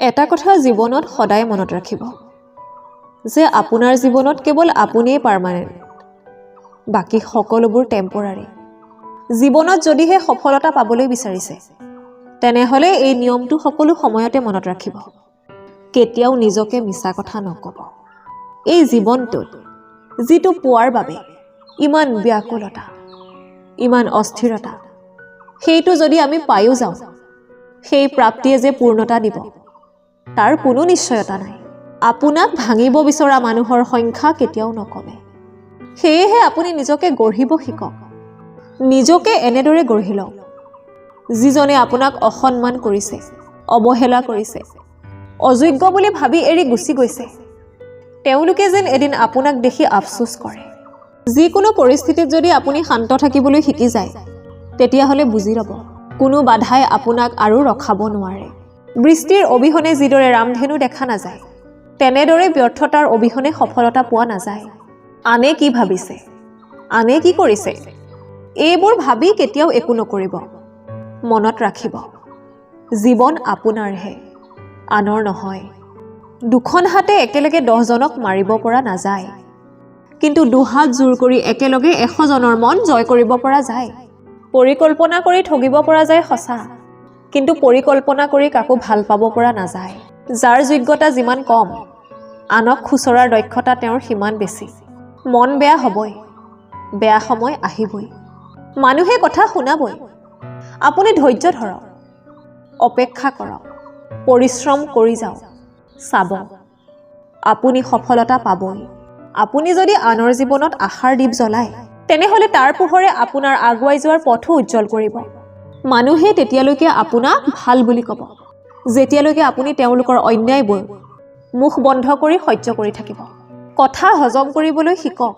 এটা কথা জীৱনত সদায় মনত ৰাখিব যে আপোনাৰ জীৱনত কেৱল আপুনিয়েই পাৰ্মানেণ্ট বাকী সকলোবোৰ টেম্পৰাৰী জীৱনত যদিহে সফলতা পাবলৈ বিচাৰিছে তেনেহ'লে এই নিয়মটো সকলো সময়তে মনত ৰাখিব। কেতিয়াও নিজকে মিছা কথা নক'ব। এই জীৱনটোত যিটো পোৱাৰ বাবে ইমান ব্যাকুলতা ইমান অস্থিৰতা সেইটো যদি আমি পায়ো যাওঁ সেই প্ৰাপ্তিয়ে যে পূৰ্ণতা দিব। তাৰ কোনো নিশ্চয়তা নাই। আপোনাক ভাঙিব বিচৰা মানুহৰ সংখ্যা কেতিয়াও নকমে। সেয়েহে আপুনি নিজকে গঢ়িব শিকক। নিজকে এনেদৰে গঢ়ি লওক যিজনে আপোনাক অসন্মান কৰিছে অৱহেলা কৰিছে অযোগ্য বুলি ভাবি এৰি গুচি গৈছে। তেওঁলোকে যেন এদিন আপোনাক দেখি আফচোচ কৰে। যিকোনো পৰিস্থিতিত যদি আপুনি শান্ত থাকিবলৈ শিকি যায় তেতিয়াহ'লে বুজি ল'ব। কোনো বাধাই আপোনাক আৰু ৰখাব নোৱাৰে। বৃষ্টিৰ অবিহনে যিদৰে ৰামধেনু দেখা নাযায় তেনেদৰে ব্যৰ্থতাৰ অবিহনে সফলতা পোৱা নাযায়। আনে কি ভাবিছে? আনে কি কৰিছে? এইবোৰ ভাবি কেতিয়াও একো নকৰিব। মনত ৰাখিব। জীৱন আপোনাৰহে। আনৰ নহয়। দুখন হাতে একেলগে দহজনক মাৰিব পৰা নাযায়। কিন্তু দুহাত জোৰ কৰি একেলগে এশজনৰ মন জয় কৰিব পৰা যায়। পৰিকল্পনা কৰি ঠগিব পৰা যায় সঁচা। কিন্তু পৰিকল্পনা কৰি কাকো ভাল পাব পৰা নাযায়। যাৰ যোগ্যতা যিমান কম আনক খুচৰাৰ দক্ষতা তেওঁৰ সিমান বেছি। মন বেয়া হ'বই বেয়া সময় আহিবই। মানুহে কথা শুনাবই। আপুনি ধৈৰ্য ধৰক অপেক্ষা কৰক পৰিশ্ৰম কৰি যাওক চাব। আপুনি সফলতা পাবই। আপুনি যদি আনৰ জীৱনত আশাৰ দীপ জ্বলায় তেনেহ'লে তাৰ পোহৰে আপোনাৰ আগুৱাই যোৱাৰ পথো উজ্জ্বল কৰিব। মানুহে তেতিয়ালৈকে আপোনাক ভাল বুলি ক'ব। যেতিয়ালৈকে আপুনি তেওঁলোকৰ অন্যায়বোৰ মুখ বন্ধ কৰি সহ্য কৰি থাকিব। কথা হজম কৰিবলৈ শিকক।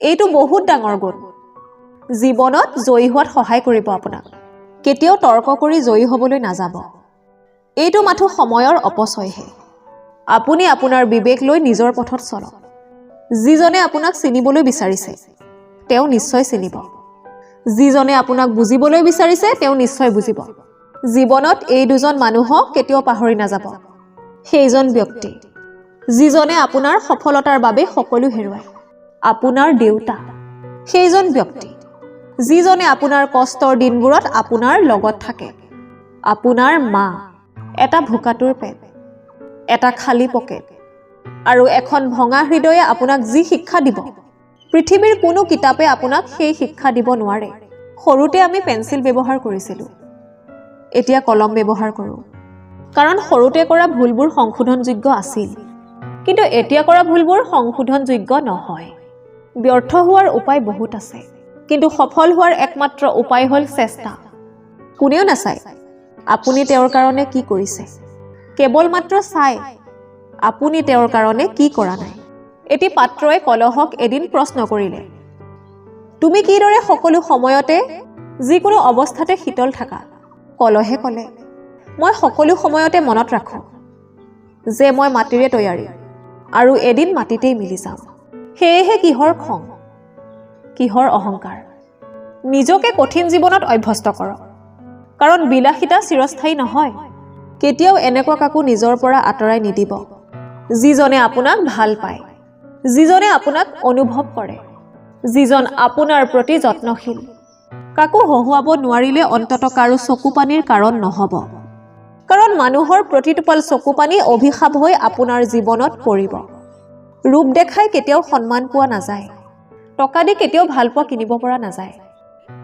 এইটো বহুত ডাঙৰ গুণ। জীৱনত জয়ী হোৱাত সহায় কৰিব আপোনাক। কেতিয়াও তৰ্ক কৰি জয়ী হ'বলৈ নাযাব। এইটো মাথো সময়ৰ অপচয়হে। আপুনি আপোনাৰ বিবেক লৈ নিজৰ পথত চলক। যিজনে আপোনাক চিনিবলৈ বিচাৰিছে তেওঁ নিশ্চয় চিনিব। যিজনে আপোনাক বুজিবলৈ বিচাৰিছে তেওঁ নিশ্চয় বুজিব। জীৱনত এই দুজন মানুহক কেতিয়াও পাহৰি নাযাব। সেইজন ব্যক্তি যিজনে আপোনাৰ সফলতাৰ বাবে সকলো হেৰুৱায়। আপোনাৰ দেউতা সেইজন ব্যক্তি যিজনে আপোনাৰ কষ্টৰ দিনবোৰত আপোনাৰ লগত থাকে। আপোনাৰ মা এটা ভোকাটোৰ পেট এটা খালী পকেট আৰু এখন ভঙা হৃদয়ে আপোনাক যি শিক্ষা দিব পৃথিৱীৰ কোনো কিতাপে আপোনাক সেই শিক্ষা দিব নোৱাৰে। সৰুতে আমি পেঞ্চিল ব্যৱহাৰ কৰিছিলোঁ। এতিয়া কলম ব্যৱহাৰ কৰোঁ। কাৰণ সৰুতে কৰা ভুলবোৰ সংশোধনযোগ্য আছিল। কিন্তু এতিয়া কৰা ভুলবোৰ সংশোধনযোগ্য নহয়। ব্যৰ্থ হোৱাৰ উপায় বহুত আছে। কিন্তু সফল হোৱাৰ একমাত্ৰ উপায় হ'ল চেষ্টা। কোনেও নাচায়। আপুনি তেওঁৰ কাৰণে কি কৰিছে? কেৱল মাত্ৰ চাই। আপুনি তেওঁৰ কাৰণে কি কৰা নাই? এটি পাত্ৰই কলহক এদিন প্ৰশ্ন কৰিলে। তুমি কিদৰে সকলো সময়তে যিকোনো অৱস্থাতে শীতল থাকা? কলহে ক'লে মই সকলো সময়তে মনত ৰাখোঁ যে মই মাটিৰে তৈয়াৰী আৰু এদিন মাটিতেই মিলি যাম। সেয়েহে কিহৰ খং? কিহৰ অহংকাৰ? নিজকে কঠিন জীৱনত অভ্যস্ত কৰক। কাৰণ বিলাসিতা চিৰস্থায়ী নহয়। কেতিয়াও এনেকুৱা কাকো নিজৰ পৰা আঁতৰাই নিদিব। যিজনে আপোনাক ভাল পায়। যিজনে আপোনাক অনুভৱ কৰে যিজন আপোনাৰ প্ৰতি যত্নশীল। কাকো হহুৱাব নোৱাৰিলে অন্তত কাৰো চকু পানীৰ কাৰণ নহ'ব। কাৰণ মানুহৰ প্ৰতিটোপাল চকু পানী অভিশাপ হৈ আপোনাৰ জীৱনত পৰিব। ৰূপ দেখাই কেতিয়াও সন্মান পোৱা নাযায়। টকা দি কেতিয়াও ভাল পোৱা কিনিব পৰা নাযায়।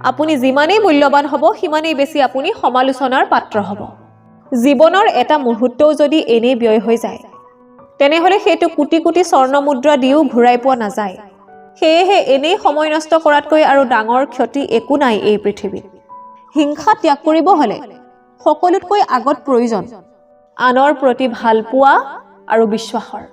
আপুনি যিমানেই মূল্যৱান হ'ব সিমানেই বেছি আপুনি সমালোচনাৰ পাত্ৰ হ'ব। জীৱনৰ এটা মুহূৰ্তও যদি এনেই ব্যয় হৈ যায় তেনেহ'লে সেইটো কোটি কোটি স্বৰ্ণ মুদ্ৰা দিও ঘূৰাই পোৱা নাযায়। সেয়েহে এনেই সময় নষ্ট কৰাতকৈ আৰু ডাঙৰ ক্ষতি একো নাই এই পৃথিৱীত। হিংসা ত্যাগ কৰিব হ'লে সকলোতকৈ আগত প্ৰয়োজন। আনৰ প্ৰতি ভাল পোৱা আৰু বিশ্বাসৰ।